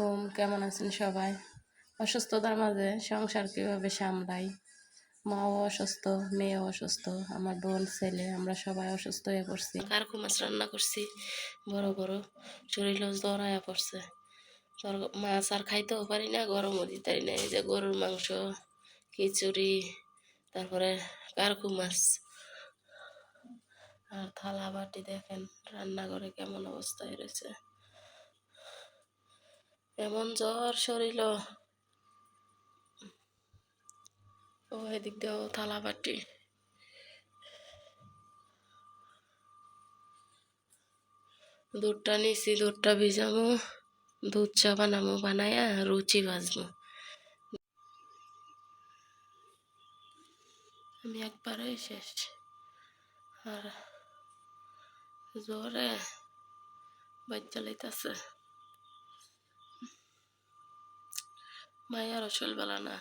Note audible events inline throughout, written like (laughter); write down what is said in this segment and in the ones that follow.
আলাইকুম, কেমন আছেন সবাই? অসুস্থতার মাঝে সংসার কীভাবে সামলাই? মাও অসুস্থ, মেয়েও অসুস্থ, আমার বোন, ছেলে, আমরা সবাই অসুস্থ হয়ে পড়ছি। কারকু মাছ রান্না করছি। বড় বড়। শরীর জড়ায়া পড়ছে। মাছ আর খাইতেও পারি না, গরমও দিতে পারি না। এই যে গরুর মাংস, খিচুড়ি, তারপরে কারকু মাছ আর থালা বাটি দেখেন, রান্নাঘরে কেমন অবস্থায় রয়েছে। এমন জ্বর শরীর ও এদিক দিয়েও থালা বাটি। দুধটা নিছি, দুধটা ভিজামো দুধ চা বানামো বানায়া রুচি ভাজবো। আমি একবারে শেষ। আর জ্বরে বাচ্চা লাইতাছে মায়ের আসল বেলা না।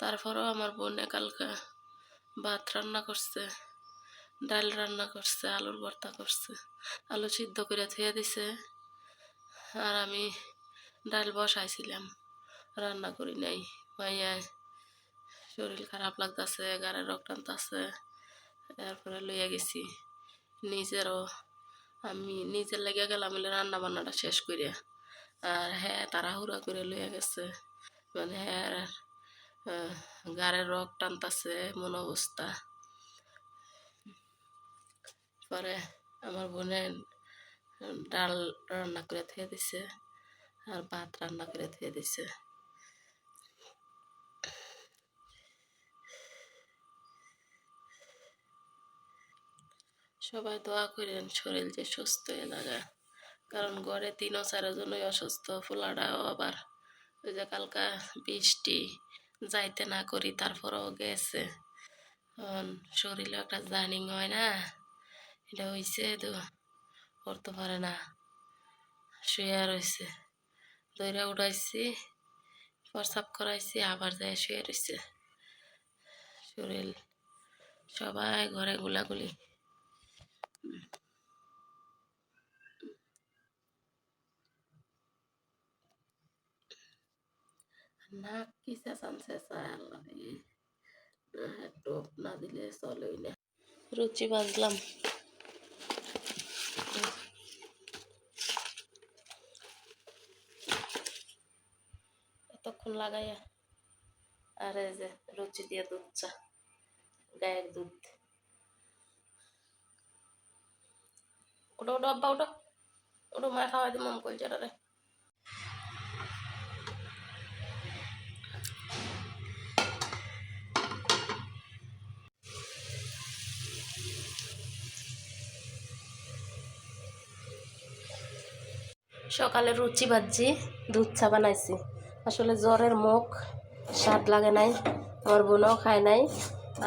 তারপরেও আমার বোন কালকে ভাত রান্না করছে, ডাল রান্না করছে, আলুর ভর্তা করছে, আলু সিদ্ধ করে থুয়ে দিছে আর আমি ডাল বসাইছিলাম, রান্না করি নাই। মাইয়া শরীর খারাপ লাগতেছে, গাড়ির রক্তান্ত টানতেছে এরপরে লইয়া গেছি, নিজেরও আমি নিজের লেগে গেলাম রান্না বান্নাটা শেষ করিয়া আর হ্যাঁ তারা তাড়াহুড়া করে লইয়া গেছে। মানে হ্যাঁ গাড়ির রক টানতাছে মন অবস্থা। পরে আমার বোনের ডাল রান্না করে থুয়ে দিছে, আর ভাত রান্না করে থুয়ে দিছে। সবাই দোয়া করেন, শরীর যে সুস্থ হয়ে লাগে কারণ ঘরে তিন ও চারজনই অসুস্থ, ফুলাটাও আবার ওই যে কালকা বৃষ্টি যাইতে না করি, তারপরেও গেছে। শরীরে একটা জার্নিং হয় না, এটা হয়েছে তো করতে পারে না, শুয়ে রয়েছে দইরা উঠাইছি প্রসাব করাইছি, আবার যায় শুয়ে রয়েছে শরীর সবাই ঘরে গুলাগুলি। নাক কি চেঁচান চেঁচায় আল্লাহ টোপ না দিলে চলেই না রুচি বাজলাম এতক্ষণ লাগাইয়া আর এই যে রুচি দিয়ে দুধ চা গায়ের দুধ ওটা ওটা আব্বা, ওটা। ওটা মা খাওয়াই দিলাম কলচারা রে সকালে রুচি ভাজি, দুধ চা বানাইছি। আসলে জ্বরের মুখ, স্বাদ লাগে নাই, আমার বোনও খায় নাই।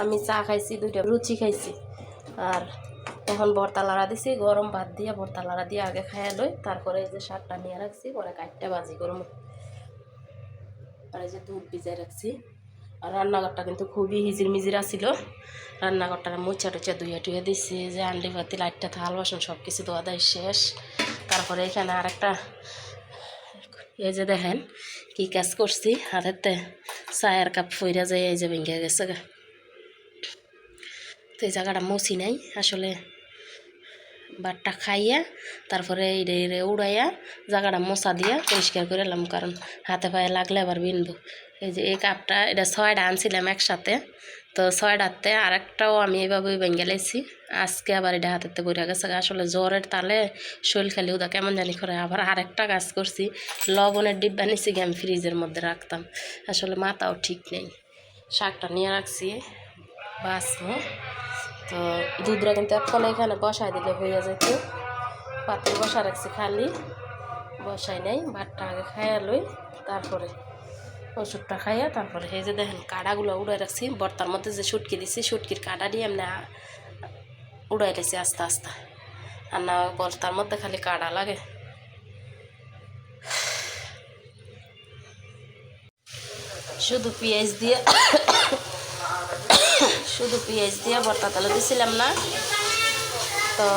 আমি চা খাইছি, দুইটা রুচি খাইছি। আর এখন ভর্তা লাড়া দিছি, গরম ভাত দিয়ে ভর্তা লাড়া দিয়ে আগে খাইয়া লই, তারপরে এই যে শাকটা নিয়ে রাখছি, পরে কাঠটা বাজি গরম আর এই যে দুধ ভিজাই রাখছি। আর রান্নাঘরটা কিন্তু খুবই হিজির মিজির আসিল রান্নাঘরটা মুচা টুচা দুইয়া টুয়ে দিছি, যে আন্ডি ভাতি, লাইটটা, থাল, বাসন সব কিছু দোয়া দেয় শেষ। তারপরে এখানে আর একটা এই যে দেখেন কী কাজ করছি হাতেতে চায়ের কাপ ফইরা যায় এই যে ভেঙে গেছে তো এই জায়গাটা মুছি নাই, আসলে বাটটা খাইয়া, তারপরে এই উড়াইয়া জায়গাটা মশা দিয়া পরিষ্কার করে এলাম, কারণ হাতে পায়ে লাগলে আবার বিনবো। এই যে এই কাপটা, এটা ছয়টা আনছিলাম একসাথে, তো ছয়টাতে আরেকটাও আমি এইভাবে ভেঙে লাইছি। আজকে আবার এটা হাতেতে বইরা গেছে, আসলে জ্বরের তালে শরীর খালি ওদা কেমন জানি করে। আবার আরেকটা কাজ করছি, লবণের ডিব্বা নিছি গিয়ে আমি ফ্রিজের মধ্যে রাখতাম। আসলে মাথাও ঠিক নেই। শাকটা নিয়ে রাখছি, বাঁচবো। তো দুধটা কিন্তু এখন এখানে বসাই দিলে হয়ে যেত পাত্র বসা রাখছি খালি। বসাই নাই, ভাতটা আগে খাইয়া লই, তারপরে ওষুধটা খাইয়া তারপরে এই যে দেখেন কাটাগুলো উড়াই রাখছি। বর্তার মধ্যে যে সুটকি দিছি সুটকির কাটা দিয়ে এমনি উড়াই রেছি আস্তে আস্তে। আর না বর্তার মধ্যে খালি কাটা লাগে। শুধু পেঁয়াজ দিয়ে শুধু পেঁয়াজ দিয়ে ভর্তা তালে দিছিলাম না। তো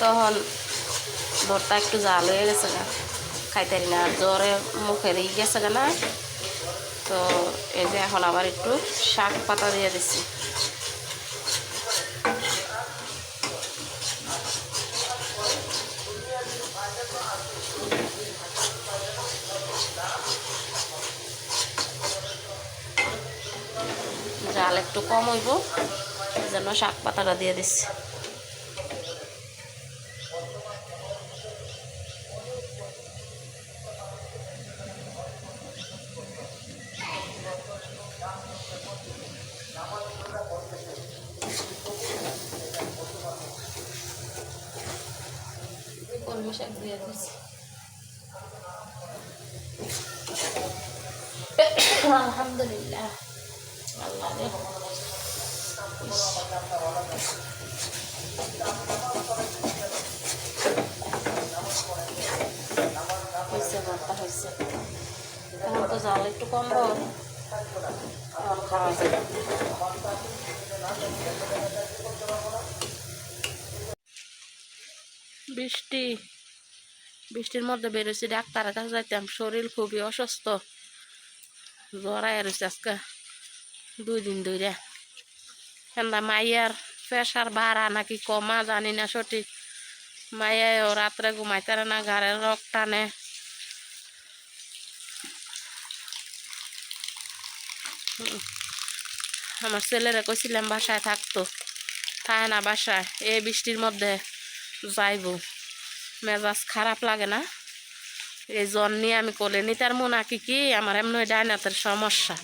তখন ভর্তা একটু জাল হয়ে গেছে গা। খাইতে না জ্বরে মুখে গেছে গা না। তো এই যে এখন আবার একটু শাক পাতা দিয়ে দিচ্ছি জাল একটু কম হইব এই জন্য শাক পাতাটা দিয়ে দিচ্ছি। (coughs) আলহামদুলিল্লাহ। আল্লাহ। বৃষ্টি, বৃষ্টির মধ্যে বেরোছি ডাক্তারের কাছে যাইতাম, শরীর খুবই অসুস্থ। জ্বরাই রয়েছে আজকে, দুই দিন ধরে হেন্দা মাইয়ার প্রেশার বাড়া নাকি কমা জানি না সঠিক। মাইয়াও রাত্রে ঘুমাইতে পারে না, ঘাড়ের রক টানে। আমার ছেলেরা কইছিলাম বাসায় থাকতো। থাকে না বাসায়, এই বৃষ্টির মধ্যে যাইব। মেজাজ খারাপ লাগে না? এই জ্বর নিয়ে আমি কোলে নি তার মনে কি কি? আমার এমনি ডাইনাতের সমস্যা।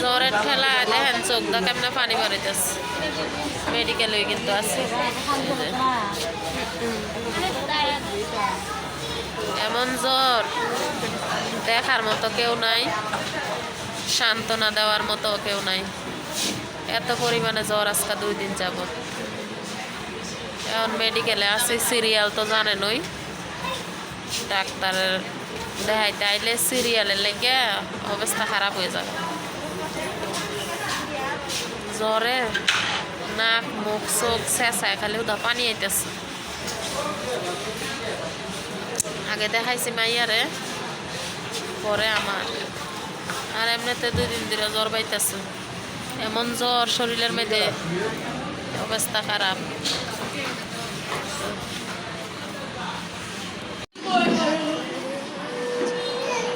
জ্বরের ঠেলা, দেখেন চোখ দা কেমনে পানি কিন্তু আছে। এমন জ্বর, দেখার মতো কেউ নাই, সান্ত্বনা দেওয়ার মতো কেউ নাই। এত পরিমাণে জ্বর আজকে দুই দিন যাবত। এখন মেডিকেলে আছে সিরিয়াল তো জানেনই। ডাক্তারের দেখাইতে আইলে সিরিয়ালের লেগে অবস্থা খারাপ হয়ে যাবে। জ্বরে নাক, মুখ, চোখ চেঁচায় খালি উদা পানি আইতেছে। আগে দেখাইছি মাইয়ারে পরে আমার আর এমনিতে দুই দিন ধরে জ্বর পাইতেছে এমন জ্বর শরীরের মধ্যে অবস্থা খারাপ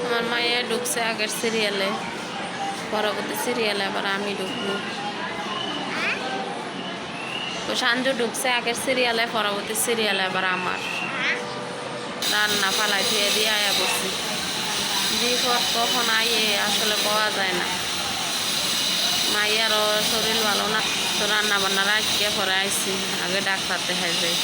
আমার মায়ে ঢুকছে আগের সিরিয়ালে পরবর্তী সিরিয়ালে আবার আমি ঢুকবো। সাঞ্জু ঢুকছে আগের সিরিয়ালে পরবর্তী সিরিয়ালে আবার আমার। রান্না ফালাই দিয়ে দিয়ে আয়া করছি বিপদ কখন আইয়ে, আসলে পাওয়া যায় না। মাইয়ারও শরীর ভালো না, তো রান্না বান্না রাখিয়ে পরে আইসি আগে ডাক্তার দেখাই যাই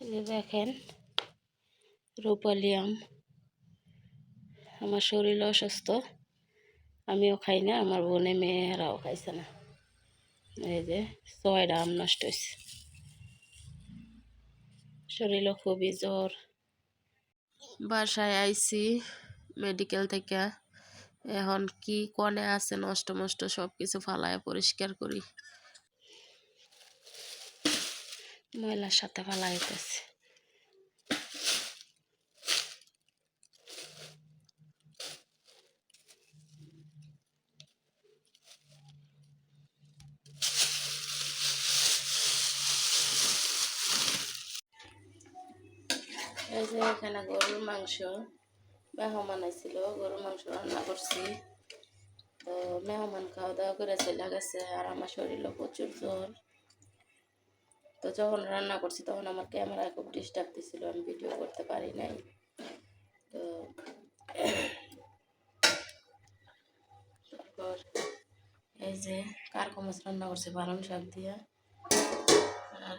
আমি দেখেন রূপালি আম। আমার শরীর অসুস্থ। আমিও খাই না, আমার বোনে, মেয়েরাও খাইছে না। এই যে ছয়টা আম নষ্ট হয়েছে শরীরও খুবই জ্বর। বাসায় আইছি মেডিকেল থেকে। এখন কি কনে আছে, নষ্ট মষ্ট সব কিছু ফালায় পরিষ্কার করি। ময়লার সাথে ফালাইতেছে। এই যে এখানে গরুর মাংস, মেহমান আইছিল, গরুর মাংস রান্না করছি। তো মেহমান খাওয়া দাওয়া করে চলে গেছে আর আমার শরীরও প্রচুর জ্বর। তো যখন রান্না করছি তখন আমার ক্যামেরা খুব ডিস্টার্ব দিছিল, আমি ভিডিও করতে পারি নাই। তো তারপর এই যে কারকো মাছ রান্না করছে পালং শাক দিয়ে। আর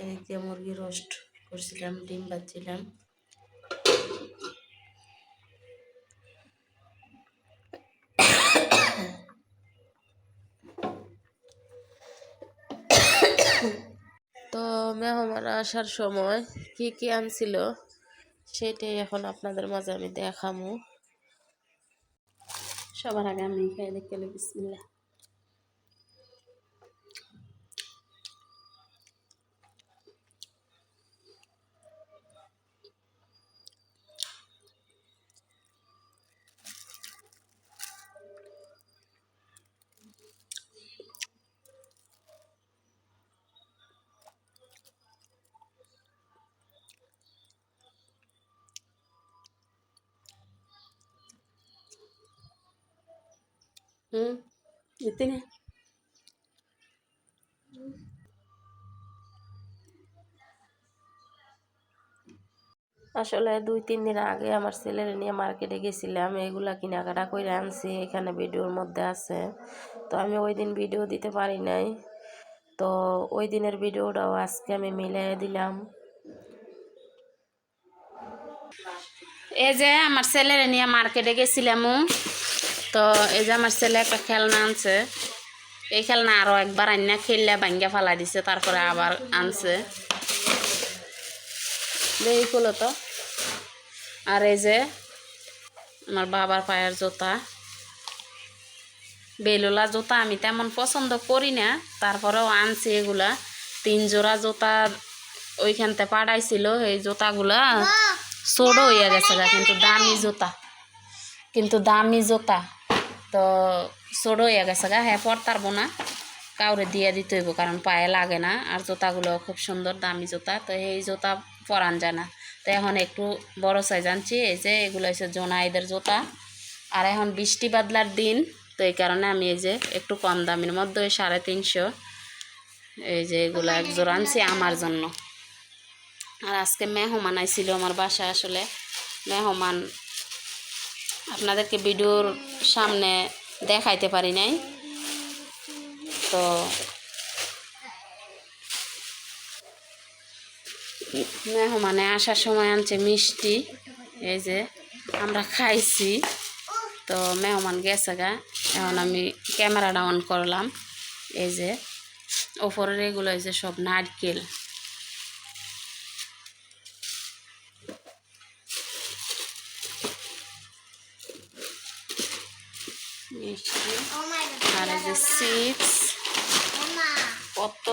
এদিক দিয়ে মুরগি রোস্ট। করছিলাম ডিম ভাজছিলাম তো মেহমান আসার সময় কি কি আনছিল সেটাই এখন আপনাদের মাঝে আমি দেখামু। সবার আগে আমি খাই দেখতে বিসমিল্লা হুম দিতে আসলে দুই তিন দিন আগে আমার ছেলের নিয়ে মার্কেটে গেছিলাম এগুলা কেনাকাটা করে আনছি এখানে ভিডিওর মধ্যে আছে। তো আমি ওই দিন ভিডিও দিতে পারি নাই। তো ওই দিনের ভিডিওটাও আজকে আমি মিলিয়ে দিলাম। এই যে আমার ছেলের নিয়ে মার্কেটে গেছিলাম তো এই যে আমার ছেলে একটা খেলনা আনছে এই খেলনা আরও একবার আন্না খেললে ভাঙ্গা ফালা দিছে তারপরে আবার আনছে। দেখি খুলো তো। আর এই যে আমার বাবার পায়ের জোতা। বেলুলা জোতা আমি তেমন পছন্দ করি না তারপরেও আনছি এগুলা। তিন জোড়া জুতা ওইখানতে পাঠাইছিল এই জোতাগুলা ছোট হইয়া গেছে কিন্তু দামি জোতা। কিন্তু দামি জুতা। তো ছোট হইয়া গেছে গা হ্যাঁ পরতারবো না। কাউরে দিয়ে দিতে হইব, কারণ পায়ে লাগে না। আর জুতাগুলো খুব সুন্দর, দামি জুতা, তো এই জুতা পরান যায় না। তো এখন একটু বড় সাইজ আনছি, এই যে এগুলো হচ্ছে জোনাইদের জুতা। আর এখন বৃষ্টি বাদলার দিন, তো এই কারণে আমি এই যে একটু কম দামের মধ্যে ওই সাড়ে তিনশো, এই যে এগুলো এক আনছি আমার জন্য। আর আজকে মেহমান আইছিল আমার বাসায় আসলে। মেহমান আপনাদেরকে ভিডিওর সামনে দেখাইতে পারি নাই। তো মেহমানে আসার সময় আনছে মিষ্টি। এই যে আমরা খাইছি। তো মেহমান গেছে গা। এখন আমি ক্যামেরাটা অন করলাম। এই যে ওপরের এগুলো এই যে সব নারকেল মিষ্টি আর এই যে চিপস কত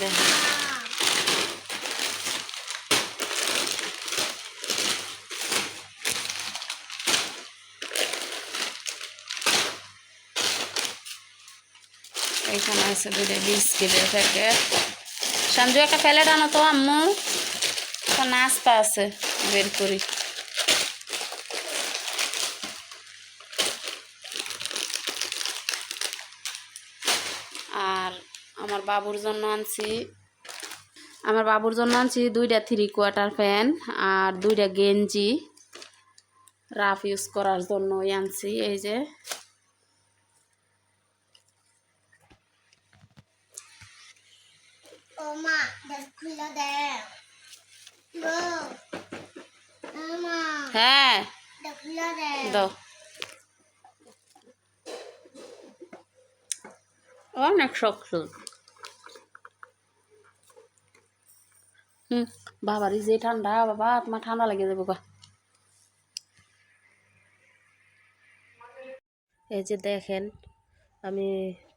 দেখেন এইখানে আছে দুটো বিস্কিটের প্যাকেট সঞ্জু একটা প্যালেট আনো তো, আম্মু। নাস্তা আছে, বের করি আর আমার বাবুর জন্য আনছি। আমার বাবুর জন্য আনছি দুইটা থ্রি কোয়ার্টার প্যান আর দুইটা গেঞ্জি। রাফ ইউজ করার জন্যই আনছি এই যে। হ্যাঁ। অনেক শক্ত। হুম। বাবারই যে ঠান্ডা বাবা তোমার ঠান্ডা লেগে যাব গা। এই যে দেখেন আমি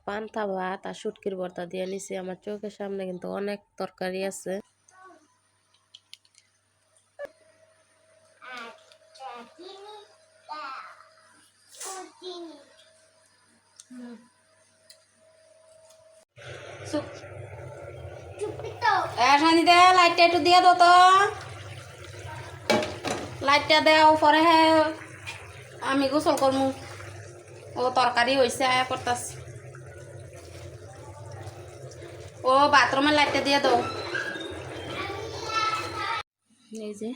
পান্তা ভাত আর সুটকির ভর্তা দিয়ে নিছি। আমার চোখের সামনে কিন্তু অনেক তরকারি আছে। শান্তি দে, লাইটটা একটু দিয়ে দাও তো। লাইটটা দেও পরে আমি গোসল করমু। ও, তরকারি হয়েছে আয়া করতাস ও, বাথরুমের লাইটটা দিয়ে দাও এই যে।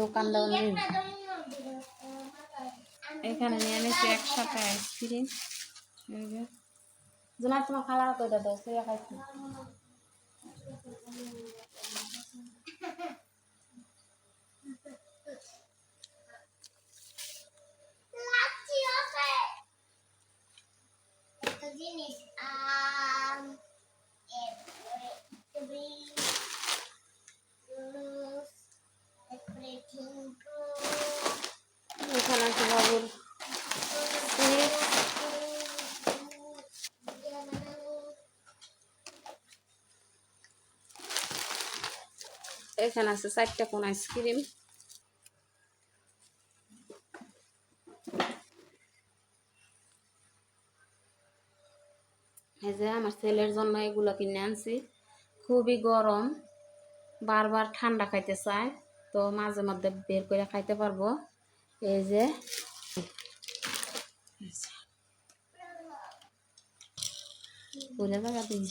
দোকান দেওয়া নেই এখানে নিয়ে এনেছি একসাথে আইসক্রিম জোনার তোমার খালা তো দাদা সে খাইছি লাচ্ছি আছে একটা জিনিস আম এরপরে টুবি জুস এরপরে টিঙ্কু এখানে আছে বাবুর এখানে আছে চারটা কোন আইসক্রিম। এই যে আমার ছেলের জন্য এগুলো কিনে আনছি। খুবই গরম, বারবার ঠান্ডা খাইতে চায়, তো মাঝে মধ্যে বের করে খাইতে পারব। এই যে জায়গা দিই